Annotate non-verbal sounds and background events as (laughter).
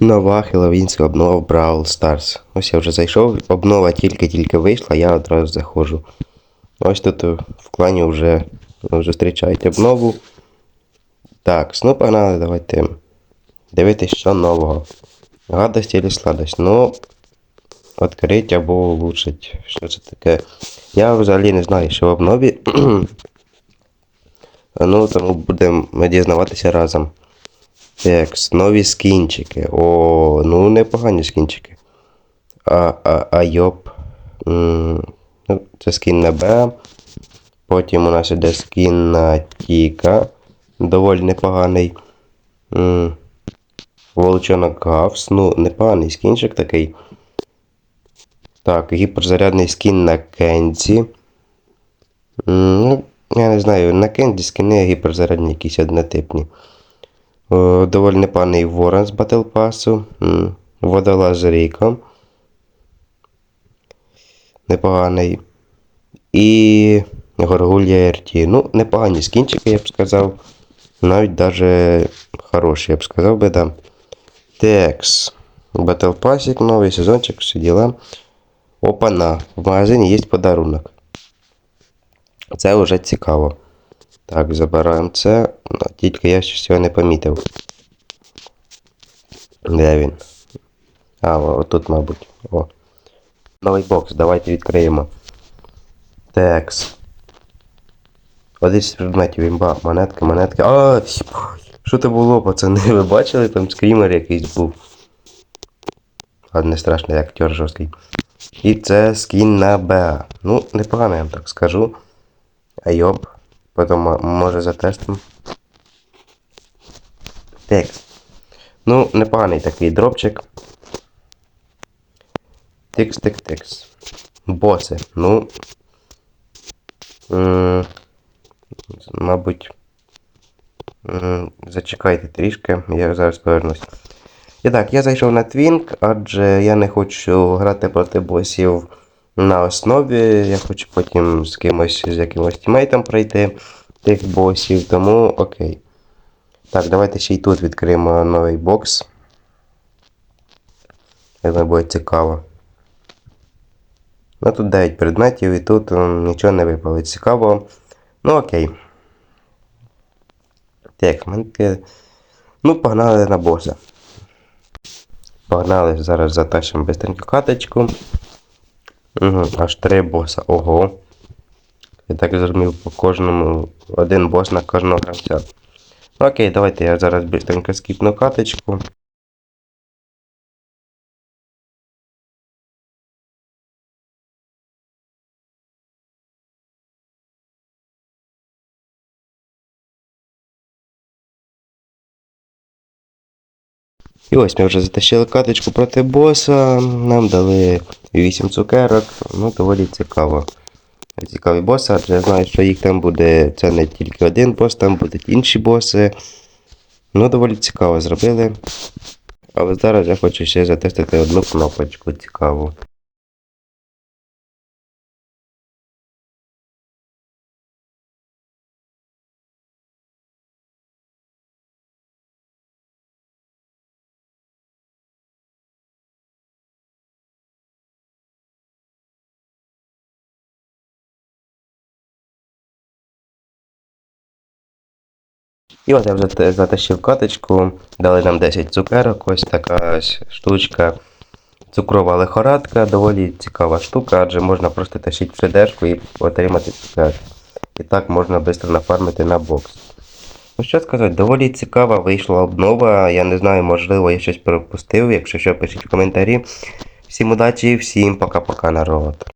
Нова хеллоуінська обнова в Brawl Stars. Ось я вже зайшов, обнова тільки-тільки вийшла, я одразу заходжу. Ось тут е, в клані вже ви зустрічаєте обнову. Так, ну погнали, давайте дивитись, що нового. Гадость или сладость. Ну, відкрити або улучшить. Що це таке? Я взагалі не знаю, що в обнові. (clears throat) ну, тому будемо дізнаватися разом. Так, нові скінчики. О, ну непогані скінчики. А, а, а йоп. Ну, це скін на Б. Потім у нас іде скін на Тіка. Доволі непоганий. Волчонок Гавс. Ну, непоганий скінчик такий. Так, гіперзарядний скін на Кензі. Ну, я не знаю, на Кензі скіни гіперзарядні якісь однотипні. О, доволі непоганий ворон з. М, Водолаз Ріко. Непоганий. І Горгулья РТ. Ну, непогані скінчики, я б сказав. Навіть даже хороші, я б сказав би, да. Текс. Battle Pass, новий сезончик, всі діла. Опана. В магазині є подарунок. Це вже цікаво. Так, забираємо це. Ну, Тільки я щось його не помітив. Де він? А, отут, мабуть. О. Новий бокс, давайте відкриємо. Текс. Один з предметів імба. Монетки, монетки. А, що це було, пацани? Ви бачили? Там скрімер якийсь був. Ладно, не страшно, як актер жорсткий. І це скін на Б. Ну, непогано, я вам так скажу. Айоп. Потім мо- може затестимо. Текст. Ну, непоганий такий дропчик. Тикс, тик, тикс. Боси. Ну. Мабуть. Зачекайте трішки, я зараз повернусь. І так, я зайшов на Твінк, адже я не хочу грати проти босів на основі. Я хочу потім з кимось, з якимось тімейтом пройти тих босів, тому окей. Так, давайте ще й тут відкриємо новий бокс. Думаю, буде цікаво. Ну тут 9 предметів і тут нічого не випало. Цікаво. Ну окей. Так, мене Ну, погнали на боса. Погнали, зараз затащимо быстренько каточку. Угу, аж три боса. Ого. Я так зрозумів по кожному. Один бос на кожного гравця. Ну, Окей, давайте я зараз быстренько скіпну каточку. І ось ми вже затащили каточку проти боса. Нам дали 8 цукерок. Ну, доволі цікаво. Цікаві боси, адже я знаю, що їх там буде. Це не тільки один бос, там будуть інші боси. Ну, доволі цікаво зробили. Але зараз я хочу ще затестити одну кнопочку цікаву. І от я вже затащив каточку, дали нам 10 цукерок, ось така ось штучка. Цукрова лихорадка, доволі цікава штука, адже можна просто тащити шедешку і отримати цукерки. І так можна швидко нафармити на бокс. Ну що сказати, доволі цікава вийшла обнова. Я не знаю, можливо, я щось пропустив. Якщо що, пишіть в коментарі. Всім удачі, всім пока-пока, народ.